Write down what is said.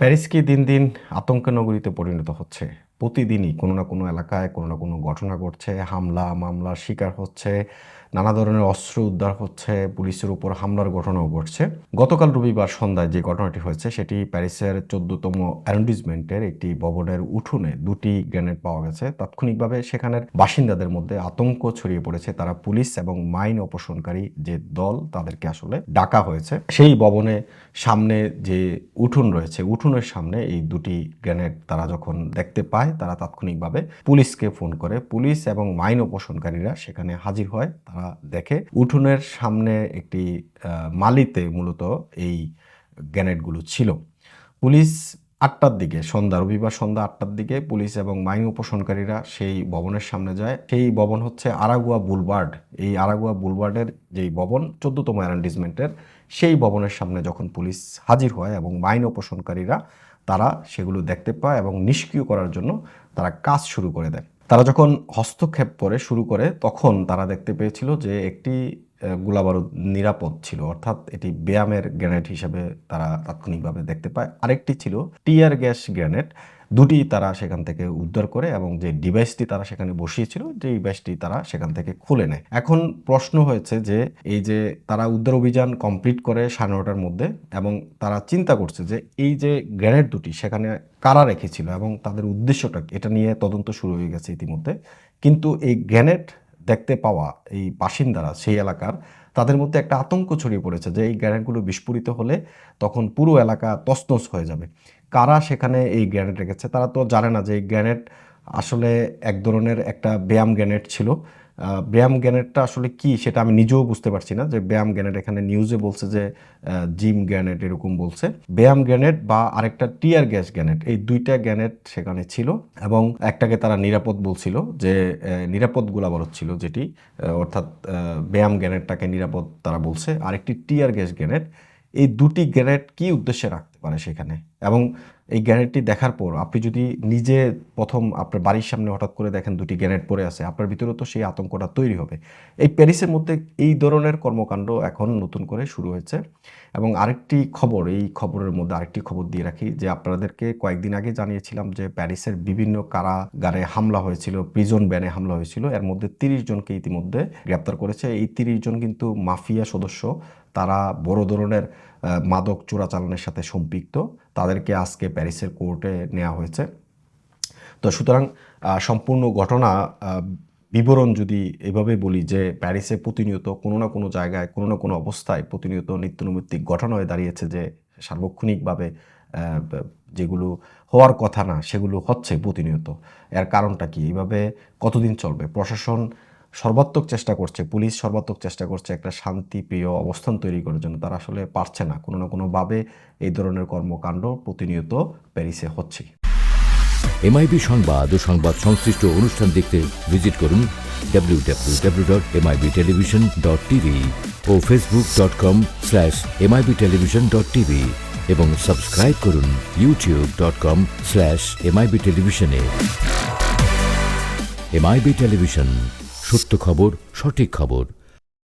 Paris কি দিন দিন আতঙ্ক নগরীতে পরিণত হচ্ছে। প্রতিদিনই কোনো না কোনো এলাকায় কোনো না কোনো ঘটনা ঘটছে, হামলা, মামলার শিকার হচ্ছে, নানা ধরনের অস্ত্র উদ্ধার হচ্ছে, পুলিশের উপর হামলার ঘটনাও ঘটছে। গতকাল রবিবার সন্ধ্যায় যে ঘটনাটি হয়েছে, সেটি প্যারিসের চোদ্দতম অ্যারেন্ডিজমেন্টের একটি ভবনের উঠোনে দুটি গ্রেনেড পাওয়া গেছে। তাৎক্ষণিকভাবে সেখানের বাসিন্দাদের মধ্যে আতঙ্ক ছড়িয়ে পড়েছে। তারা পুলিশ এবং মাইন অপসারণকারী যে দল, তাদেরকে আসলে ডাকা হয়েছে। সেই ভবনে সামনে যে উঠোন রয়েছে, উঠোনের সামনে এই দুটি গ্রেনেড তারা যখন দেখতে পায় তারা তাৎক্ষণিকভাবে পুলিশকে ফোন করে। পুলিশ এবং মাইন অপসারণকারীরা সেখানে হাজির হয়, তারা দেখে। উঠোনের সামনে একটি মালিতে মূলত এই গ্রেনেডগুলো ছিল। পুলিশ আটটার দিকে, সন্ধ্যা, রবিবার সন্ধ্যা আটটার দিকে পুলিশ এবং মাইন উপসনকারীরা সেই ভবনের সামনে যায়। সেই ভবন হচ্ছে আরাগুয়া বুলবার্ড। এই আরাগুয়া বুলবার্ডের যেই ভবন, চোদ্দতম অ্যারেন্ডিজমেন্টের সেই ভবনের সামনে যখন পুলিশ হাজির হয় এবং মাইন উপসনকারীরা তারা সেগুলো দেখতে পায় এবং নিষ্ক্রিয় করার জন্য তারা কাজ শুরু করে দেয়। তারা যখন হস্তক্ষেপ করে, শুরু করে, তখন তারা দেখতে পেয়েছিল যে একটি গোলাবারুদ নিরাপদ ছিল। অর্থাৎ এটি ব্যায়ামের গ্রেনেড হিসেবে তারা তাৎক্ষণিকভাবে দেখতে পায়। আরেকটি ছিল টিয়ার গ্যাস গ্রেনেড। দুটি তারা সেখান থেকে উদ্ধার করে এবং যে ডিভাইসটি তারা সেখানে বসিয়েছিল যে ডিভাইসটি তারা সেখান থেকে খুলে নেয়। এখন প্রশ্ন হয়েছে যে, এই যে তারা উদ্ধার অভিযান কমপ্লিট করে সাড়ে নটার মধ্যে এবং তারা চিন্তা করছে যে, এই যে গ্রেনেড দুটি সেখানে কারা রেখেছিল এবং তাদের উদ্দেশ্যটা এটা নিয়ে তদন্ত শুরু হয়ে গেছে ইতিমধ্যে। কিন্তু এই গ্রেনেড দেখতে পাওয়া এই বাসিন্দারা, সেই এলাকার তাদের মধ্যে একটা আতঙ্ক ছড়িয়ে পড়েছে যে এই গ্রেনেডগুলো বিস্ফোরিত হলে তখন পুরো এলাকা তসনস হয়ে যাবে। কারা সেখানে এই গ্রেনেড রেখেছে? তারা তো জানে না যে এই গ্রেনেড আসলে এক ধরনের একটা ব্যায়াম গ্রেনেড ছিল। ব্যায়াম গ্রেনেডটা আসলে কি সেটা আমি নিজেও বুঝতে পারছি না, যে ব্যায়াম গ্রেনেড এখানে নিউজে বলছে যে জিম গ্রেনেড এরকম বলছে। ব্যায়াম গ্রেনেড বা আরেকটা টিয়ার গ্যাস গ্রেনেড এই দুইটা গ্রেনেড সেখানে ছিল এবং একটাকে তারা নিরাপদ বলছিল যে নিরাপদ গোলাবারুদ ছিল যেটি অর্থাৎ ব্যায়াম গ্রেনেডটাকে নিরাপদ তারা বলছে। আরেকটি টিয়ার গ্যাস গ্রেনেড এই দুটি গ্রেনেড কি উদ্দেশ্যে রাখতে পারে সেখানে। এবং এই গ্রেনেডটি দেখার পর আপনি যদি নিজে প্রথম আপনার বাড়ির সামনে হঠাৎ করে দেখেন দুটি গ্রেনেড পড়ে আছে, আপনার ভিতরে তো সেই আতঙ্কটা তৈরি হবে। এই প্যারিসের মধ্যে এই ধরনের কর্মকাণ্ড এখন নতুন করে শুরু হয়েছে। এবং আরেকটি খবর, এই খবরের মধ্যে আরেকটি খবর দিয়ে রাখি যে আপনাদেরকে কয়েকদিন আগে জানিয়েছিলাম যে প্যারিসের বিভিন্ন কারাগারে হামলা হয়েছিল প্রিজন ব্যানে হামলা হয়েছিল। এর মধ্যে তিরিশ জনকে ইতিমধ্যে গ্রেপ্তার করেছে। এই তিরিশ জন কিন্তু মাফিয়া সদস্য, তারা বড় ধরনের মাদক চোরাচালানের সাথে সম্পৃক্ত। তাদেরকে আজকে প্যারিসের কোর্টে নেওয়া হয়েছে। তো সুতরাং সম্পূর্ণ ঘটনা বিবরণ যদি এভাবে বলি যে প্যারিসে প্রতিনিয়ত কোনো না কোনো জায়গায়, কোনো না কোনো অবস্থায় প্রতিনিয়ত নিত্যনৈমিত্তিক ঘটনা হয়ে দাঁড়িয়েছে যে সার্বক্ষণিকভাবে যেগুলো হওয়ার কথা না, সেগুলো হচ্ছে প্রতিনিয়ত। এর কারণটা কি? এইভাবে কতদিন চলবে? প্রশাসন সর্বাত্মক চেষ্টা করছে, পুলিশ সর্বাত্মক চেষ্টা করছে একটা শান্তিপ্রিয় অবস্থান তৈরি করার জন্য। তারা আসলে পারছে না। কোনো না কোনোভাবে এই ধরনের কর্মকাণ্ড প্রতিনিয়ত প্যারিসে হচ্ছে এমআইবি সংবাদ ও সংবাদ সংশ্লিষ্ট অনুষ্ঠান দেখতে ভিজিট করুন www.mibtelevision.tv ও facebook.com slash MIB television dot TV এবং সাবস্ক্রাইব করুন ইউটিউব.com স্ল্যাশ এমআইবি টেলিভিশনে এমআইবি টেলিভিশন সত্য খবর সঠিক খবর।